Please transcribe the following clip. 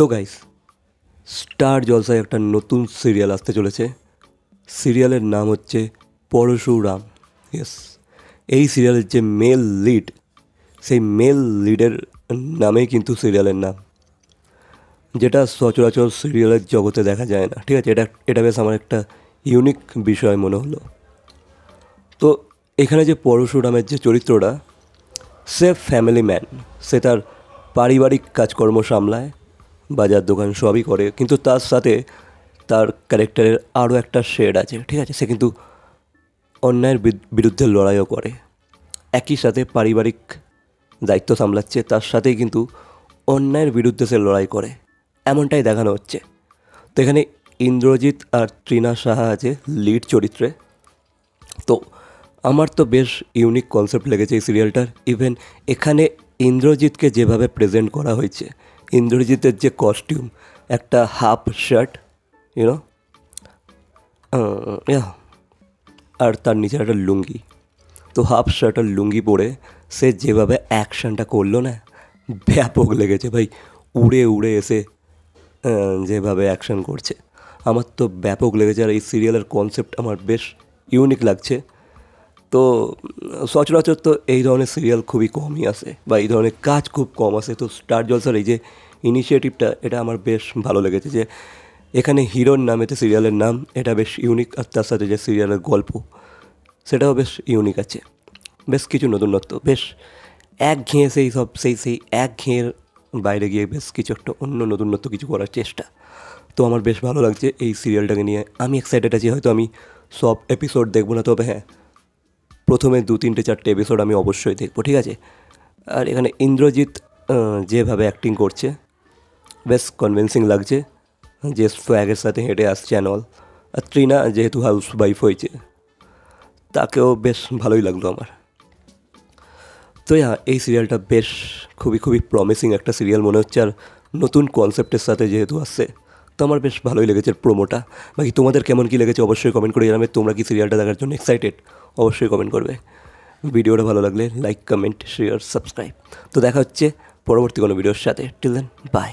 তো guys star জলসায় একটা নতুন সিরিয়াল আসতে চলেছে। সিরিয়ালের নাম হচ্ছে পরশুরাম। ইয়েস এই সিরিয়ালের যে মেল লিড সেই মেল লিডের নামেই কিন্তু সিরিয়ালের নাম। যেটা সচরাচর সিরিয়ালের জগতে দেখা যায় না, ঠিক আছে? এটা এটা বেশ আমার একটা ইউনিক বিষয় মনে হলো। তো এখানে যে পরশুরামের যে চরিত্রটা, সে ফ্যামিলি ম্যান সে তার পারিবারিক কাজকর্ম সামলায়। বাজার দোকান সবই করে। কিন্তু তার সাথে তার ক্যারেক্টারের আরও একটা শেড আছে, ঠিক আছে? সে কিন্তু অন্যায়ের বিরুদ্ধে লড়াইও করে। একই সাথে পারিবারিক দায়িত্ব সামলাচ্ছে, তার সাথেই কিন্তু অন্যায়ের বিরুদ্ধে সে লড়াই করে। এমনটাই দেখানো হচ্ছে। তো এখানে ইন্দ্রজিৎ আর ট্রিনা সাহা আছে লিড চরিত্রে। তো আমার তো বেশ ইউনিক কনসেপ্ট লেগেছে এই সিরিয়ালটার ইভেন এখানে ইন্দ্রজিৎকে যেভাবে প্রেজেন্ট করা হয়েছে ইন্দ্রজিতের যে কস্টিউম একটা হাফ শার্ট ইউনো আর তার নিচে একটা লুঙ্গি। তো হাফ শার্ট আর লুঙ্গি পরে সে যেভাবে অ্যাকশনটা করল না, ব্যাপক লেগেছে ভাই। উড়ে উড়ে এসে যেভাবে অ্যাকশন করছে। আমার তো ব্যাপক লেগেছে আর এই সিরিয়ালের কনসেপ্ট আমার বেশ ইউনিক লাগছে। তো, সচরাচর তো এই ধরনের সিরিয়াল খুবই কমই আসে বা এই ধরনের কাজ খুব কম আসে তো স্টার জলসার এই যে ইনিশিয়েটিভটা এটা আমার বেশ ভালো লেগেছে যে এখানে হিরোর নামেতে সিরিয়ালের নাম, এটা বেশ ইউনিক আর তার সাথে যে সিরিয়ালের গল্প, সেটাও বেশ ইউনিক আছে। বেশ কিছু নতুনত্ব, বেশ এক ঘেঁয়ে সেই সব, সেই সেই এক ঘেঁয়ের বাইরে গিয়ে বেশ কিছু একটা অন্য নতুনত্ব কিছু করার চেষ্টা। তো আমার বেশ ভালো লাগছে এই সিরিয়ালটাকে নিয়ে। আমি এক্সাইটেড আছি, হয়তো আমি সব এপিসোড দেখব না, তবে হ্যাঁ প্রথমে দু তিনটে চারটে এপিসোড আমি অবশ্যই দেখব, ঠিক আছে? আর এখানে ইন্দ্রজিৎ যেভাবে অ্যাক্টিং করছে, বেশ কনভিন্সিং লাগছে, যে সোয়াগের সাথে হেঁটে আসছে অ্যান্ড অল আর ট্রিনা যেহেতু হাউস ওয়াইফ হয়েছে, তাকেও বেশ ভালোই লাগল আমার। তো হ্যাঁ এই সিরিয়ালটা বেশ খুবই খুবই প্রমিসিং একটা সিরিয়াল মনে হচ্ছে। আর নতুন কনসেপ্টের সাথে যেহেতু আসছে তো আমার বেশ ভালোই লেগেছে প্রোমোটা বাকি তোমাদের কেমন কী লেগেছে অবশ্যই কমেন্ট করে জানাবে। তোমরা কি সিরিয়ালটা দেখার জন্য এক্সাইটেড অবশ্যই কমেন্ট করবে। ভিডিওটা ভালো লাগলে লাইক কমেন্ট শেয়ার সাবস্ক্রাইব তো দেখা হচ্ছে পরবর্তী কোনো ভিডিওর সাথে। Till then by